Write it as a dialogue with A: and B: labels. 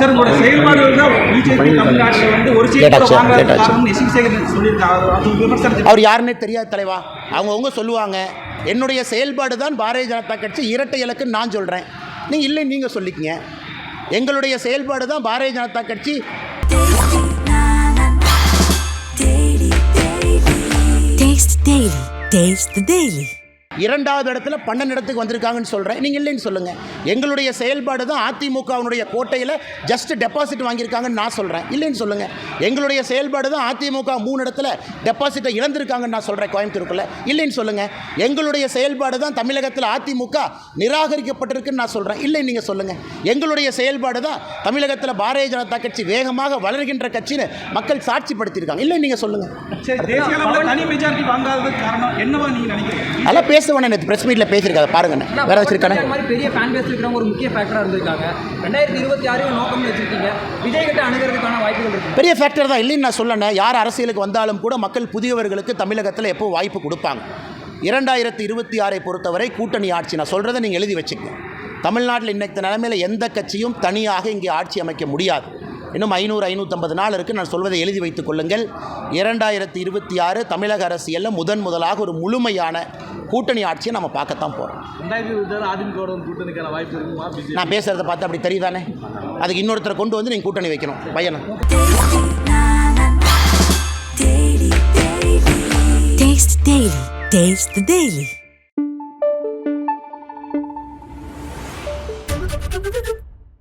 A: Sir உங்களோட செயல்பாடுகள் தான் பிஜேபி தமிழ்நாட்டில் வந்து ஒரு சீட்
B: அவர் யாருன்னே தெரியாது தலைவா. அவங்கவுங்க சொல்லுவாங்க என்னுடைய செயல்பாடு தான் பாரதிய ஜனதா கட்சி இரட்டை இலக்குன்னு நான் சொல்கிறேன் நீங்கள் இல்லை நீங்கள் சொல்லிக்கங்க. எங்களுடைய செயல்பாடு தான் பாரதிய ஜனதா கட்சி.
C: Taste the
B: இரண்டாவது இடத்துல பன்னெண்டு இடத்துக்கு வந்திருக்காங்கன்னு சொல்கிறேன் நீங்கள் இல்லைன்னு சொல்லுங்கள் எங்களுடைய செயல்பாடு தான் அதிமுகவினுடைய கோட்டையில் ஜஸ்ட் டெபாசிட் வாங்கியிருக்காங்கன்னு நான் சொல்கிறேன் இல்லைன்னு சொல்லுங்கள் எங்களுடைய செயல்பாடு தான் அதிமுக மூணு இடத்துல டெபாசிட்டை இழந்திருக்காங்கன்னு நான் சொல்கிறேன் கோயம்புத்தூருக்குள்ள. இல்லைன்னு சொல்லுங்கள் எங்களுடைய செயல்பாடு தான் தமிழகத்தில் அதிமுக நிராகரிக்கப்பட்டிருக்குன்னு நான் சொல்கிறேன் இல்லை நீங்கள் சொல்லுங்கள் எங்களுடைய செயல்பாடு தான் தமிழகத்தில் பாரதிய ஜனதா கட்சி வேகமாக வளர்கின்ற கட்சின்னு மக்கள் சாட்சிப்படுத்தியிருக்காங்க. இல்லை நீங்கள் சொல்லுங்கள் அதெல்லாம் பேசுவேன் நேற்று ப்ரெஸ் மீட்டில் பேசியிருக்காங்க. பாருங்கண்ணே. வேறு வச்சிருக்கானே.
D: மாதிரி பெரிய ஃபேன் பேஸ் இருக்கிறவங்க ஒரு முக்கிய ஃபேக்டராக இருந்திருக்காங்க. ரெண்டாயிரத்தி இருபத்தி ஆறு நோக்கம் வச்சிருக்கீங்க. விஜய் கிட்ட அணுகிறதுக்கான வாய்ப்புகள் இருக்கு.
B: பெரிய ஃபேக்டர் தான். இல்லைன்னு நான் சொல்லணேன் யார் அரசியலுக்கு வந்தாலும் கூட மக்கள் புதியவர்களுக்கு தமிழகத்தில் எப்போ வாய்ப்பு கொடுப்பாங்க? இரண்டாயிரத்தி இருபத்தி ஆறை பொறுத்தவரை கூட்டணி ஆட்சி நான் சொல்கிறத நீங்கள் எழுதி வச்சுக்கங்க. தமிழ்நாட்டில் இன்னைக்கு நிலைமையில் எந்த கட்சியும் தனியாக இங்கே ஆட்சி அமைக்க முடியாது. இன்னும் ஐநூறு ஐநூற்றம்பது நாள் இருக்குது நான் சொல்வதை எழுதி வைத்துக் கொள்ளுங்கள். இரண்டாயிரத்தி இருபத்தி ஆறு தமிழக அரசியலில் முதன் முதலாக ஒரு முழுமையான கூட்டணி ஆட்சியை நம்ம பார்க்கத்தான் போகிறோம் நான் பேசுகிறத பார்த்து அப்படி தெரியுதானே? அதுக்கு இன்னொருத்தரை கொண்டு வந்து நீங்கள் கூட்டணி வைக்கணும். பையனை?
C: Taste Daily. Daily.